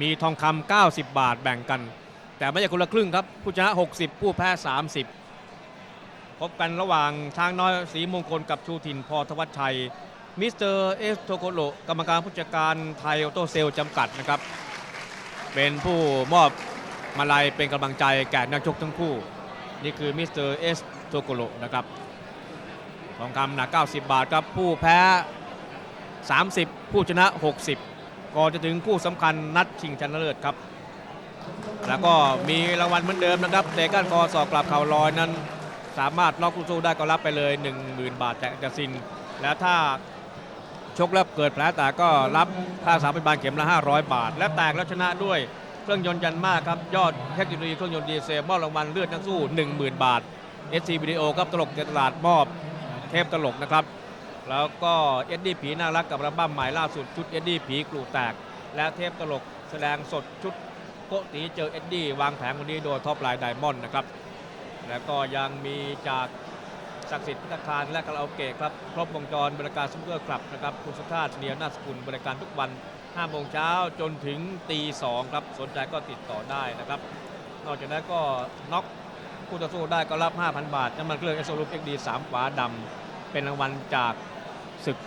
มีทองคำ90 บาทแบ่งกัน แต่ไม่ใช่คนละครึ่งครับ ผู้ชนะ 60 ผู้แพ้ 30 พบกันระหว่างทางน้อยสีมงคลกับชูถิ่นพอทวัชชัย มิสเตอร์เอสโทโกโรกรรมการผู้จัดการไทยออโตเซลจำกัดนะครับ เป็นผู้มอบมาลัยเป็นกำลังใจแก่นักชกทั้งคู่ นี่คือมิสเตอร์เอสโทโกโรนะครับทองคำหนัก 90 บาทครับผู้แพ้ 30 ผู้ชนะ 60 ก่อนจะถึงคู่สำคัญนัดชิงชนะเลิศครับ แล้วก็มีรางวัลเหมือนเดิมนะครับเตะก้านคอสอกกลับเข่าลอยนั้น สามารถล็อกคู่สู้ได้ก็รับไปเลย 10,000 บาทจากกสิน และถ้าชกแล้วเกิดแผลแตกก็รับค่าสามพยาบาลเข็มละ 500 บาท และแตกแล้วชนะด้วยเครื่องยนต์ยันมากครับ ยอดเทคโนโลยีเครื่องยนต์ดีเซลมอบรางวัลเลือดนักสู้ 10,000 บาท SC วิดีโอครับตลกเจตลาดมอบเทปตลกนะครับ แล้วก็เอ็ดดี้ผีน่ารักกับอัลบั้มใหม่ล่าสุดชุดเอ็ดดี้ผีกลูแตก และเทปตลกแสดงสดชุดโกตีเจอเอ็ดดี้วางแผงวันนี้โดยท็อปไลน์ไดมอนด์นะครับ แล้วก็ยังมีจากศักดิ์สิทธิ์พิธคารและคาราโอเกะครับ ครบวงจรบริการซุปเปอร์คลับนะครับ คุณสุชาติเนียนาสกุลบริการทุกวัน5โมงเช้าจนถึงตี2ครับ สนใจก็ติดต่อได้นะครับ นอกจากนั้นก็น็อกคู่ต่อสู้ได้ก็รับ 5,000 บาทน้ำมันเครื่องเอสโซลูปเอ็กดี3ฝาดำเป็นรางวัลจาก ศึก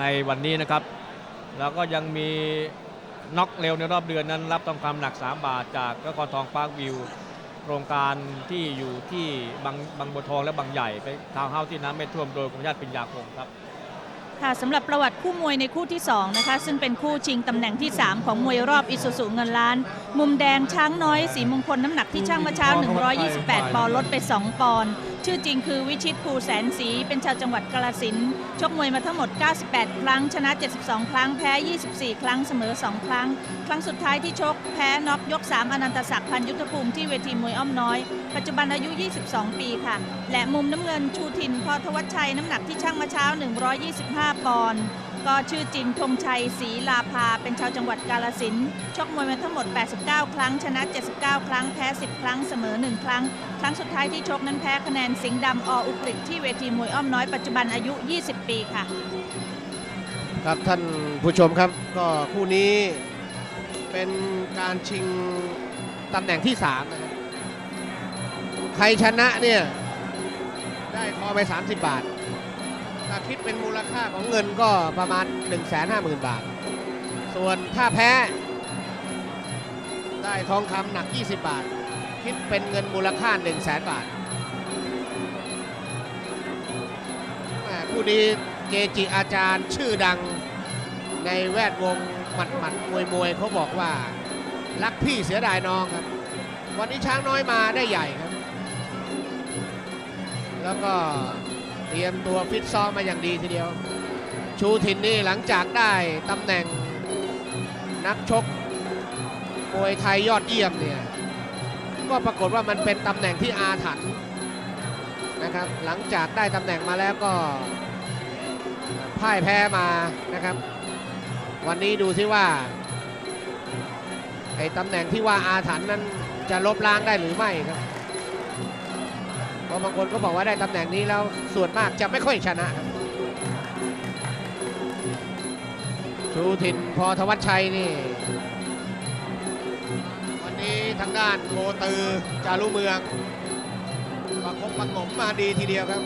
ในวันนี้นะครับ แล้วก็ยังมีน็อกเร็วในรอบเดือนนั้น รับทองคำหนัก 3 บาทจากนครทองปาร์ควิวโครงการที่อยู่ที่บางบางบัวทองและบางใหญ่ไปทาวน์เฮาส์ที่น้ำไม่ท่วมโดยกรมญาติปิญญาคงครับค่ะสำหรับประวัติคู่มวยในคู่ที่ 2 นะคะ ซึ่งเป็นคู่ชิงตำแหน่งที่ 3 ของมวยรอบอิสุสุเงินล้าน มุมแดงช้างน้อยสีมงคลน้ำหนักที่ช่างเมื่อเช้า 128 ปอนด์ลดไป 2 ปอนด์ ชื่อจริงคือวิชิตภูแสนสีเป็นชาวจังหวัดกาลสินชกมวยมาทั้งหมด 98 ครั้ง ชนะ 72 ครั้ง แพ้ 24 ครั้ง เสมอ 2 ครั้ง ครั้งสุดท้ายที่ชก แพ้น็อกยก 3 อนันตศักดิ์พันยุทธภูมิที่เวทีมวยอ้อมน้อย ปัจจุบันอายุ 22 ปีค่ะ และมุมน้ำเงินชูทินพอทวัชชัยน้ำหนักที่ช่างมาเช้า 125 ปอนด์ ก็ชื่อจริงธงชัยศรีลาภา เป็นชาวจังหวัดกาลสินชกมวยมาทั้งหมด 89 ครั้ง ชนะ 79 ครั้ง แพ้ 10 ครั้ง เสมอ 1 ครั้ง ครั้งสุดท้ายที่ชกนั้นแพ้คะแนนสิงห์ดำออุกฤษที่เวทีมวยอ้อมน้อยปัจจุบันอายุ 20 ปีค่ะ ครับท่านผู้ชมครับ ก็คู่นี้เป็นการชิงตำแหน่งที่3นะครับใครชนะเนี่ย ได้ทองไป 30 บาท ถ้าคิดเป็นมูลค่าของเงินก็ประมาณ 150,000 บาท ส่วนถ้าแพ้ ได้ทองคำหนัก 20 บาท คิดเป็นเงินมูลค่า 1 0 0 0 0แบาทแหม่คู่นี้เกจิอาจารย์ชื่อดังในแวดวงหมัดหมัดมวยมวยเขาบอกว่า รักพี่เสียดายน้องครับ วันนี้ช้างน้อยมาได้ใหญ่ครับ แล้วก็ รียมตัวฟิตซ้อมมาอย่างดีทีเดียว ชูทินนี่หลังจากได้ตำแหน่ง นักชกมวยไทยยอดเยี่ยมเนี่ย ก็ปรากฏว่ามันเป็นตำแหน่งที่อาถรรพ์นะครับ หลังจากได้ตำแหน่งมาแล้วก็พ่ายแพ้มานะครับ วันนี้ดูซิว่าไอ้ตำแหน่งที่ว่าอาถรรพ์นั้นจะลบล้างได้หรือไม่ครับ ราะบางคนก็บอกว่าได้ตำแหน่งนี้แล้วส่วนมากจะไม่ค่อยชนะชูถิ่นพอธวัชชัยนี่ วันนี้ทางด้านโกตือจารุเมืองประคบประงมมาดีทีเดียวครับ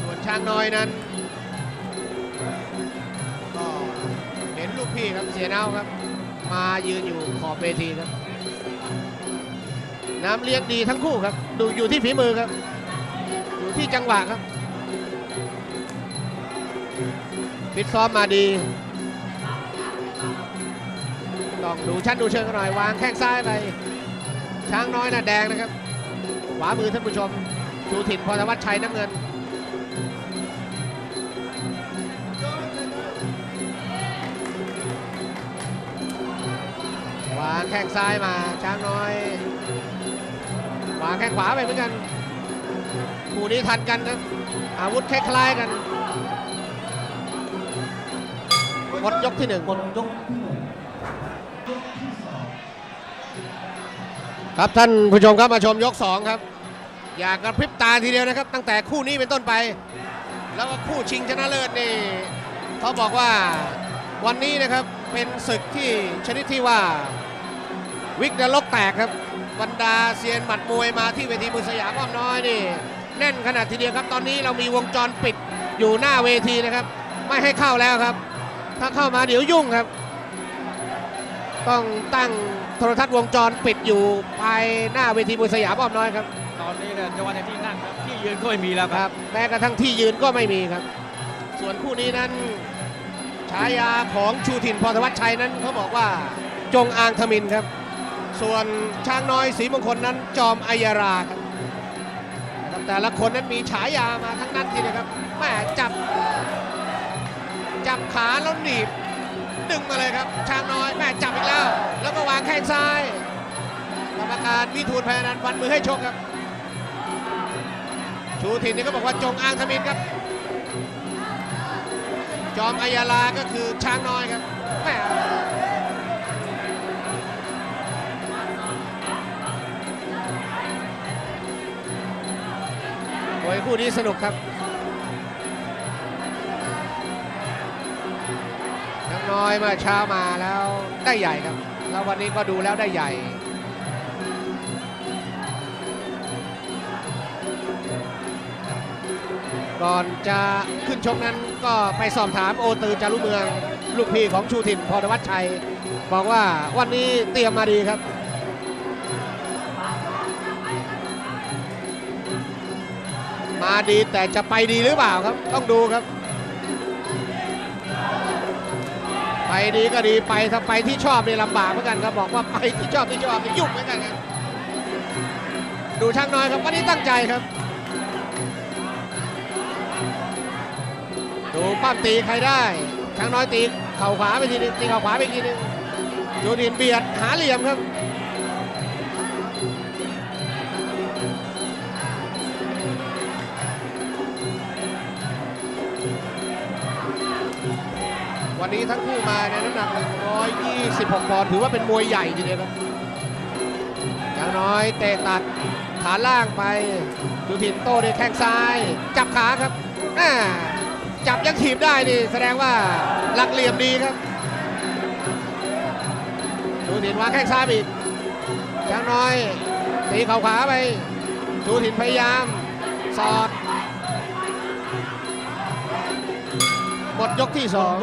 ส่วนช้างน้อยนั้นก็เห็นลูกพี่ครับเสียเนาครับ มายืนอยู่ขอบเวทีครับ น้ำเลี้ยงดีทั้งคู่ครับ ดูอยู่ที่ฝีมือครับ อยู่ที่จังหวะครับฟิตซ้อมมาดีต้องดูชั้นดูเชิงกันหน่อยวางแข้งซ้ายไปช้างน้อยน่ะแดงนะครับ ขวามือท่านผู้ชมชูถิ่นพรวัชชัยน้ำเงินวางแข้งซ้ายมาช้างน้อย วางแข้งขวาไปเหมือนกันคู่นี้ทันกันนะอาวุธคล้ายๆกันหมดยกที่หนึ่งหมดยกครับท่านผู้ชมครับมาชมยกสองครับ อยากกระพริบตาทีเดียวนะครับ ตั้งแต่คู่นี้เป็นต้นไป แล้วก็คู่ชิงชนะเลิศนี่เขาบอกว่าวันนี้นะครับเป็นศึกที่ชนิดที่ว่า วิกนรกแตกครับบรรดาเซียนหมัดมวยมาที่เวทีมวยสยามอ้อมน้อยนี่แน่นขนาดทีเดียวครับตอนนี้เรามีวงจรปิดอยู่หน้าเวทีนะครับ ไม่ให้เข้าแล้วครับ ถ้าเข้ามาเดี๋ยวยุ่งครับ ต้องตั้งโทรทัศน์วงจรปิดอยู่ภายหน้าเวทีมวยสยามอ้อมน้อยครับตอนนี้เนี่ยจังหวะในที่นั่งครับที่ยืนก็ไม่มีแล้วคครัรับบแม้กระทั่งที่ยืนก็ไม่มีครับ ส่วนคู่นี้นั้นฉายาของชูถิ่นพรธวัชชัยนั้นเขาบอกว่าจงอางทมินครับ ส่วนช้างน้อยสีมงคลนั้นจอมอัยราครับนะครับแต่ละคนนั้นมีฉายามาทั้งนั้นทีเดียวครับแม่จับ จับขาแล้วหนีบดึงมาเลยครับช้างน้อยแม่จับอีกแล้ว แล้วก็วางแข้งซ้ายกรรมการวิทูลพยานันฟันมือให้ชกครับ ชูถิ่นนี่ก็บอกว่าจงอางทมินครับ จอมอัยาลาก็คือช้างน้อยครับแม่ วยคู่นี้สนุกครับช้างน้อยเมื่อเช้ามาแล้วได้ใหญ่ครับ แล้ววันนี้ก็ดูแล้วได้ใหญ่ก่อนจะขึ้นชกนั้นก็ไปสอบถามโอตือจารุเมือง ลูกพี่ของชูถิ่นพรวัชชัย บอกว่าวันนี้เตรียมมาดีครับ มาดีแต่จะไปดีหรือเปล่าครับ ต้องดูครับ ไปดีก็ดีไปถ้าไปที่ชอบนี่ลำบากเหมือนกันครับบอกว่าไปที่ชอบที่ชอบยุ่งเหมือนกันครับดูช่างน้อยครับวันนี้ตั้งใจครับ ดูปั้มตีใครได้ช้างน้อยตีเข่าขวาไปทีนึงตีเข่าขวาไปทีนึงจูดินเบียดหาเหลี่ยมครับ วันนี้ทั้งคู่มาในน้ำหนัก 126 ปอนด์ถือว่าเป็นมวยใหญ่ทีเดียวครับช้างน้อยเตะตัดขาล่างไปจูดินโต้ด้วยแข้งซ้าย จับขาครับจับยังถีบได้นี่แสดงว่าหลักเหลี่ยมดีครับชูถินวางแข้งซ้ายอีกช้างน้อยตีเข่าขวาไปชูถินพยายามสอดหมดยกที่สอง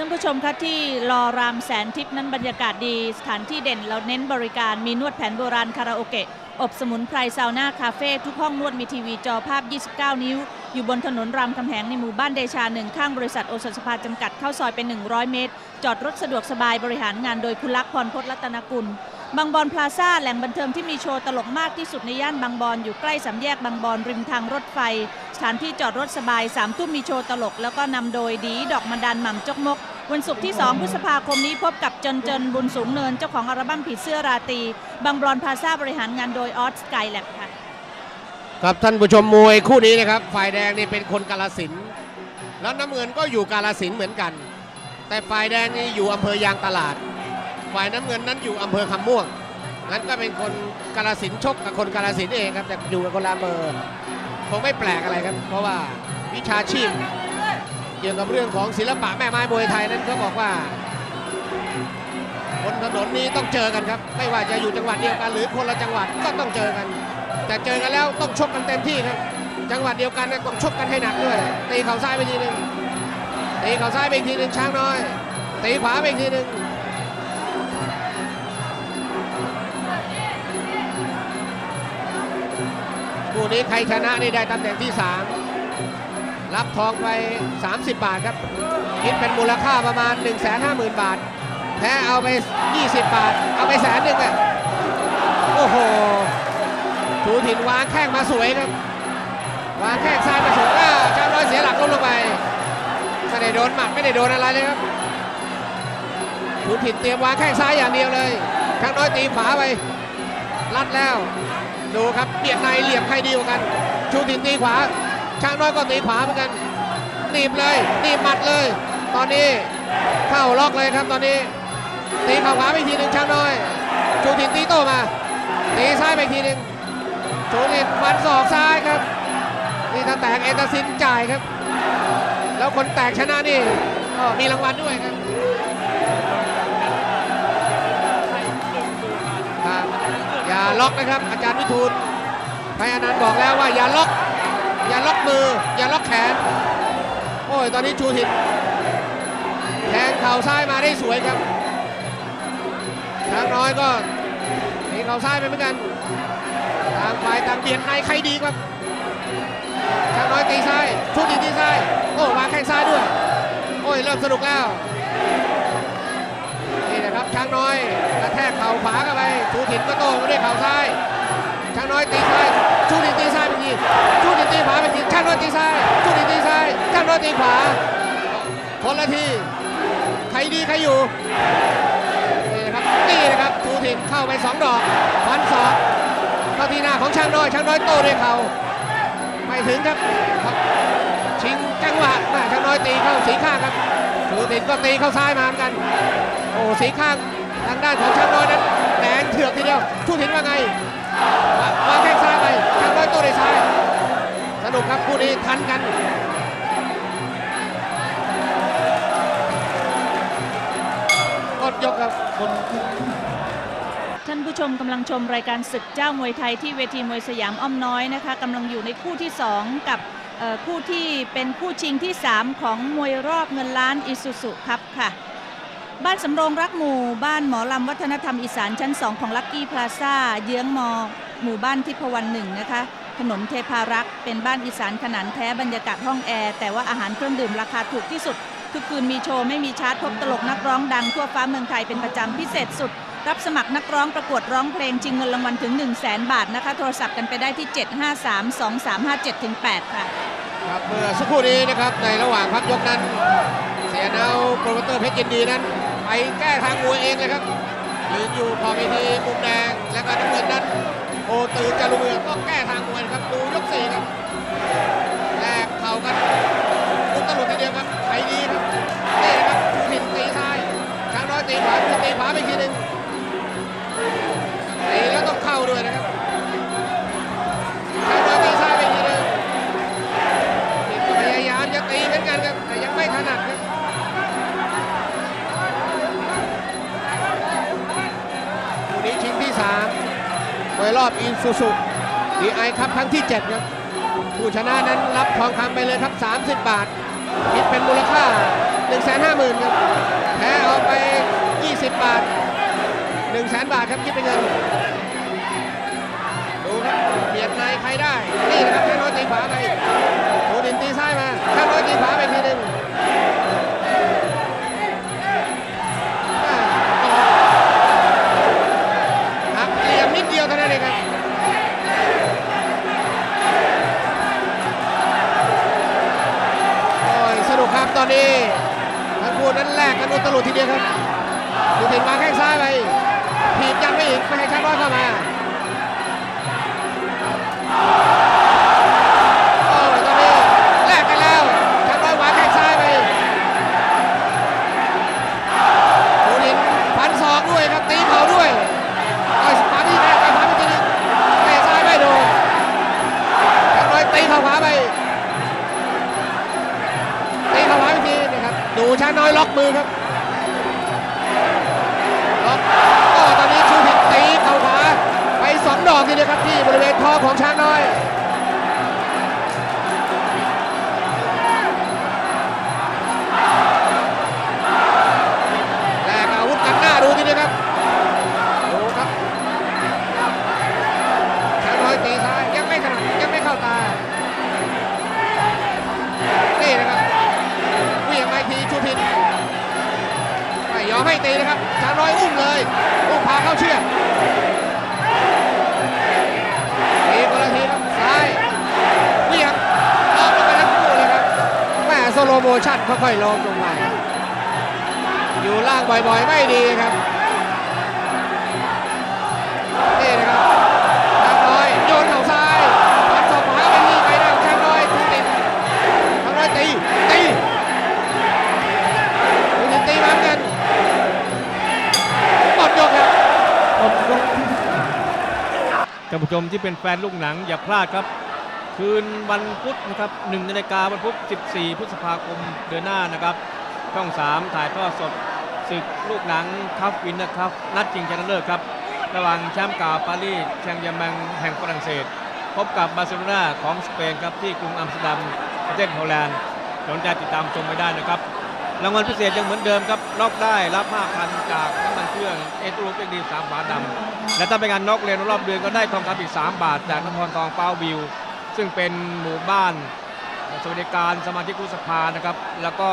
ท่านผู้ชมคะที่รอรามแสนทิพย์นั้นบรรยากาศดี สถานที่เด่นเราเน้นบริการมีนวดแผนโบราณคาราโอเกะอบสมุนไพรซาวน่าคาเฟ่ทุกห้องนวดมีทีวีจอภาพ 29 นิ้ว อยู่บนถนนรามคำแหงในหมู่บ้านเดชาหนึ่งข้างบริษัทโอสถสภาจำกัดเข้าซอยเป็น 100 เมตร จอดรถสะดวกสบายบริหารงานโดยคุณลักษณ์พรพจน์รัตนกุล บางบอนพลาซ่าแหล่งบันเทิงที่มีโชว์ตลกมากที่สุดในย่านบางบอนอยู่ใกล้สามแยกบางบอนริมทางรถไฟ สถานที่จอดรถสบายสามทุ่มมีโชว์ตลก แล้วก็นำโดยดีดอกมันดานหม่ำจกมก วันศุกร์ที่ 2 พฤษภาคมนี้พบกับเจนเจนบุญสูงเนิน เจ้าของอัลบั้มผีเสื้อราตรีบางบอนพลาซ่าบริหารงานโดยออสสกายแลบค่ะครับท่านผู้ชมมวยคู่นี้นะครับ ฝ่ายแดงนี่เป็นคนกาลสินแล้วน้ำเงินก็อยู่กาลสินเหมือนกัน แต่ฝ่ายแดงนี่อยู่อำเภอยางตลาด ฝ่ายน้ำเงินนั้นอยู่อำเภอคำม่วงงั้นก็เป็นคนกาลสินชกกับคนกาลสินเองครับแต่อยู่กับคนละอำเภอคงไม่แปลกอะไรครับ เพราะว่าวิชาชีพ เกี่ยวกับเรื่องของศิลปะแม่ไม้มวยไทยนั้นเขาบอกว่าบนถนนนี้ต้องเจอกันครับ ไม่ว่าจะอยู่จังหวัดเดียวกันหรือคนละจังหวัดก็ต้องเจอกัน แต่เจอกันแล้วต้องชกกันเต็มที่ครับ จังหวัดเดียวกันต้องชกกันให้หนักด้วยตีเข่าซ้ายไปทีหนึ่งตีเข่าซ้ายไปทีหนึ่งช้างน้อยตีขวาไปทีหนึ่ง คู่นี้ใครชนะนี่ได้ตำแหน่งที่ 3 รับทองไป 30 บาทครับ คิดเป็นมูลค่าประมาณ 1 5 0 0 0 0 บาท แพ้เอาไป 20 บาท เอาไปแสนหนึ่งอะโอ้โหชูถิ่นวางแข้งมาสวยครับ วางแข้งซ้ายมาสวยอ้าวช้างน้อยเสียหลักล้มลงไปไม่ได้โดนหมัดไม่ได้โดนอะไรเลยครับชูถิ่นเตรียมวางแข้งซ้ายอย่างเดียวเลยช้างน้อยตีขวาไปลัดแล้ว ดูครับเบียดในเหลี่ยมใครดีกว่ากัน ชูถิ่นตีขวา ช้างน้อยก็ตีขวาเหมือนกันหนีบเลยหนีบหมัดเลย ตอนนี้เข้าล็อกเลยครับตอนนี้ตีเข่าขวาไปอีกทีหนึ่งช้างน้อย ชูถิ่นตีโต้มาตีซ้ายไปอีกทีหนึ่งชูถิ่นฟันศอกซ้ายครับนี่ถ้าแตกเอตาซินจ่ายครับ แล้วคนแตกชนะนี่ก็มีรางวัลด้วยครับ ล็อกนะครับ อาจารย์วิทูลไพอนันต์บอกแล้วว่าอย่าล็อก อย่าล็อกมือ อย่าล็อกแขน โอ้ย ตอนนี้ชูทินแทงเข่าซ้ายมาได้สวยครับช้างน้อยก็มีเข่าซ้ายไปเหมือนกันต่างฝ่ายต่างเบียดในใครดีกว่าช้างน้อยตีซ้ายชูทินตีซ้าย โอ้วางแข้งซ้ายด้วย โอ้ย เริ่มสนุกแล้วนี่นะครับช้างน้อยกระแทกเข่าขวาเข้าไป ชูทินก็โต้มาด้วยเข่าซ้ายช้างน้อยตีซ้ายชูดินตีซ้ายไปทีชูดินตีขวาไปทีช้างน้อยตีซ้ายชูดินตีซ้ายช้างน้อยตีขวาคนละทีใครดีใครอยู่นี่นะครับนี่นะครับชูดินเข้าไปสองดอกฟันศอกเข้าที่หน้าของช้างน้อยช้างน้อยโต้ด้วยเข่าไม่ถึงครับชิงจังหวะแม่ช้างน้อยตีเข้าสีข้างครับชูดินก็ตีเข้าซ้ายมาเหมือนกันโอ้สีข้างทางด้านของช้างน้อยนั้น เถือกทีเดียวชูดินว่าไงวางแข้งซ้ายไปทางร้อยโต้ด้วยซ้ายสนุกครับคู่นี้ทันกันกดยกครับคนท่านผู้ชมกำลังชมรายการศึกเจ้ามวยไทยที่เวทีมวยสยามอ้อมน้อยนะคะกำลังอยู่ในคู่ที่ 2 กับคู่ที่เป็นคู่ชิงที่ 3 ของมวยรอบเงินล้านอิสุสุครับค่ะ บ้านสำโรงรักหมู่ บ้านหมอลำวัฒนธรรมอีสานชั้น 2 ของลักกี้พลาซ่า เยื้องมอ หมู่บ้านทิพวรรณหนึ่งนะคะ ถนนเทพารักษ์เป็นบ้านอีสานขนาดแท้บรรยากาศห้องแอร์ แต่ว่าอาหารเครื่องดื่มราคาถูกที่สุด ทุกคืนมีโชว์ไม่มีชาร์จพบตลกนักร้องดังทั่วฟ้าเมืองไทยเป็นประจำพิเศษสุด รับสมัครนักร้องประกวดร้องเพลงชิงเงินรางวัลถึง 1 0 0 0 0แบาทนะคะ โทรศัพท์กันไปได้ที่ 7532357-8 ค่ะ ครับเมื่อสักครู่นี้นะครับในระหว่างพักยกนั้น เสียนาวโปรโมเตอร์เพชรยินดีนั้น ไปแก้ทางมวยเองเลยครับยืนอยู่พอมีทีมุมแดงและก็น้ำเงินนั้นโอตื่นจารุเมืองก็แก้ทางมวยครับดูยกสี่ครับแลกเข่ากันลุกตลุดทีเดียวครับใครดีครับนี่นะครับชูผิดตีซ้ายช้างน้อยตีขวาตีขวาไปทีหนึ่ง อบอินซูซุดีไอครับครั้งที่ 7 ครับ ผู้ชนะนั้นรับทองคำไปเลยครับ 30 บาท คิดเป็นมูลค่า 150,000ครับแพ้เอาไป 20 บาท 100,000 บาทครับคิดเป็นเงิน ดูครับเบียดในใครได้ นี่นะครับแค่น้อยตีขวาไปโอดินตีซ้ายมาข้างน้อยตีขวาไปาน้อยล็อกมือครับล็อกก็ตอนนี้ชูผิดตีเข่าขวาไปสองดอกทีเดียวครับที่บริเวณท้องของช้างน้อย สุพินไม่ยอมให้ตีนะครับช้างน้อยอุ้มเลยอุ้มพาเข้าเชือกตีคนละทีครับซ้ายเหวี่ยงล้อมลงไปทั้งคู่เลยครับแม่สโลโมชั่นค่อยๆล้มลงไปอยู่ล่างบ่อยๆ ไม่ดีครับานผู้ชมที่เป็นแฟนลูกหนังอย่าพลาดครับ คืนวันพุธนะครับ1นาฬิกาวันพุธ 14 พฤษภาคมเดือนหน้านะครับ ช่อง 3 ถ่ายทอดสดศึกลูกหนังคัพวินเนอร์คัพนัดชิงชนะเลิศครับ ระหว่างแชมป์เก่าปารีสแชงยอร์แมงแห่งฝรั่งเศส พบกับบาร์เซโลนาของสเปนครับที่กรุงอัมสเตอร์ดัมประเทศฮอลแลนด์สนใจติดตามชมไม่ได้นะครับ รางวัลพิเศษยังเหมือนเดิมครับน็อกได้รับ5,000จากน เครื่องเอทูรูปเอ็กดีสามฝาดำและถ้าเป็นการน็อกเรียนรอบเดือนก็ได้ทองคำอีก 3 บาท จากนครทองเป้าวิว ซึ่งเป็นหมู่บ้านสวัสดิการสมาชิกวุสภานะครับ แล้วก็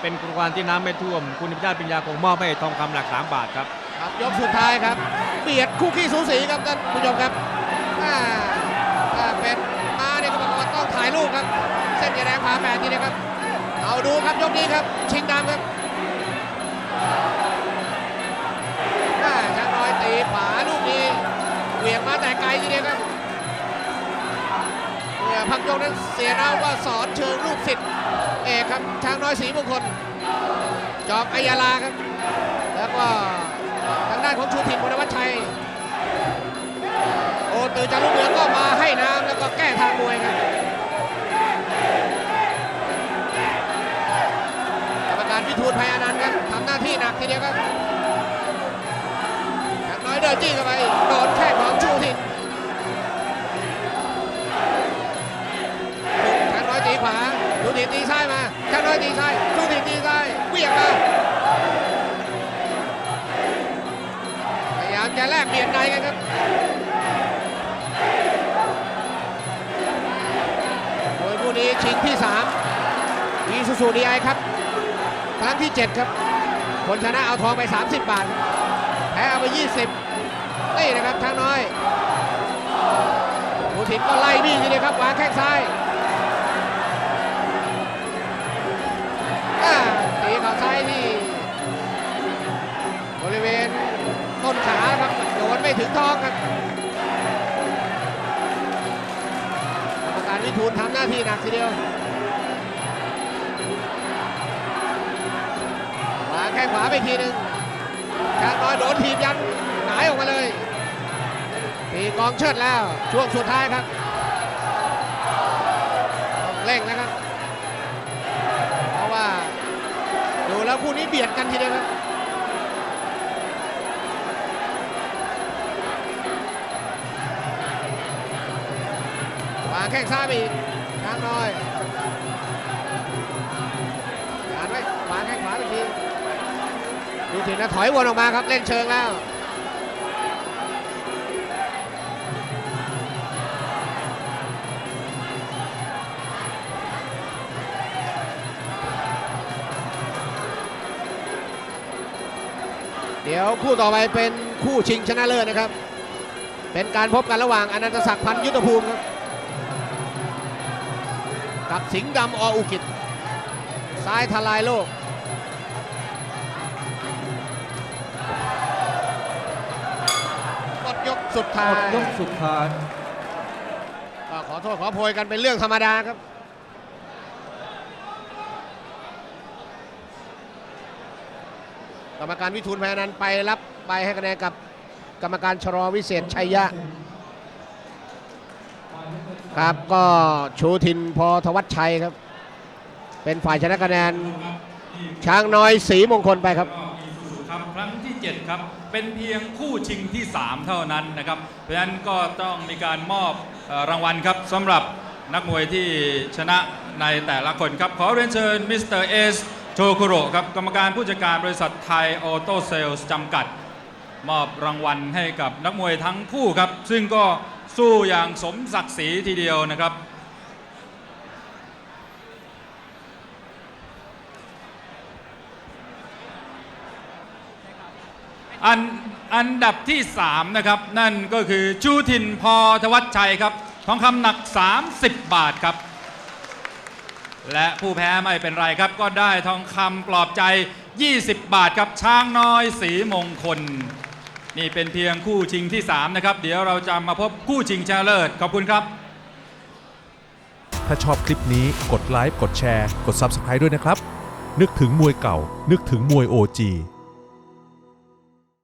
เป็นโครงการที่น้ำไม่ท่วม คุณพิจารปิญญาคงมอบให้ทองคำหลัก 3 บาทครับครับยกสุดท้ายครับเบียดคู่ขี้สูสีครับท่านผู้ชมครับอ่าถ้าเป็นมาเนี่ยก็บอกว่าต้องถ่ายรูปครับ เส้นยาแดงพาแปดทีเดียครับ เอาดูครับยกนี้ครับ ชิงดำครับ เหวี่ยงมาแต่ไกลทีเดียวครับเนี่ยพักยกนั้นเสียเราก็สอนเชิงลูกศิษย์เอกครับช้างน้อยสีมงคล จอมอัยาลาครับ แล้วก็ทางด้านของชูทินวรวัชชัย โอตือจารุเมืองก็มาให้น้ำแล้วก็แก้ทางมวยครับกรรมการพิทูลภัยอนันต์ครับทำหน้าที่หนักทีเดียวครับ เดินจี้เข้าไปโดนแข้งของชูทินช้างน้อยตีขวาชูทินตีซ้ายมาช้างน้อยตีซ้ายชูทินตีซ้ายเบี่ยงมาพยายามจะแลกเบียดในกันครับโดยคู่นี้ชิงที่3มีซูซูดีไอครับครั้งที่ 7 ครับ คนชนะเอาทองไป 30 บาท แพ้เอาไป 20 นี่นะครับช้างน้อยผู้ถินก็ไล่บี้ทีเดียวครับวางแข้งซ้ายตีเข่าซ้ายที่บริเวณต้นขาครับโดนไม่ถึงท้องครับการวิทูลทำหน้าที่หนักทีเดียววางแข้งขวาไปทีหนึ่งช้างน้อยโดนทีบยันหายออกมาเลย ตีกองเชิดแล้วช่วงสุดท้ายครับต้องเร่งนะครับ เพราะว่าดูแล้วคู่นี้เบียดกันทีเดียวครับวางแข้งซ้ายอีกช้างน้อยยานไว้วางแข้งขวาไปทีดูถึงนะถอยวนออกมาครับเล่นเชิงแล้ว เดี๋ยวคู่ต่อไปเป็นคู่ชิงชนะเลิศนะครับ เป็นการพบกันระหว่างอนันตศักดิ์พันธ์ยุทธภูมิครับกับสิงห์ดำออุกิจซ้ายทลายโลกหมดยกสุดท้ายหมดยกสุดท้าย ก็ขอโทษขอโพยกันเป็นเรื่องธรรมดาครับ รรมการวิทูลแพนันไปรับใบให้คะแนนกับกรรมการชรอวิเศษชัยยะ ครับก็ชูทินพอทวัชชัยครับ เป็นฝ่ายชนะคะแนนช้างน้อยสีมงคลไปครับครับครั้งที่ 7 ครับ เป็นเพียงคู่ชิงที่ 3 เท่านั้นนะครับ เพราะฉะนั้นก็ต้องมีการมอบรางวัลครับสำหรับนักมวยที่ชนะในแต่ละคนครับ ขอเรียนเชิญมิสเตอร์เอส โชคุโรครับกรรมการผู้จัดการบริษัทไทยออโต้เซลส์จำกัด มอบรางวัลให้กับนักมวยทั้งคู่ครับ ซึ่งก็สู้อย่างสมศักดิ์ศรีทีเดียวนะครับ อันอันดับที่ 3 นะครับ นั่นก็คือชูทินพอทวัชชัยครับทองคำหนัก 30 บาทครับ และผู้แพ้ไม่เป็นไรครับ ก็ได้ทองคำปลอบใจ 20 บาทครับช้างน้อยสีมงคล นี่เป็นเพียงคู่ชิงที่ 3 นะครับ เดี๋ยวเราจะมาพบคู่ชิงชนะเลิศขอบคุณครับ ถ้าชอบคลิปนี้กดไลค์กดแชร์ กด Subscribe ด้วยนะครับ นึกถึงมวยเก่า นึกถึงมวย OG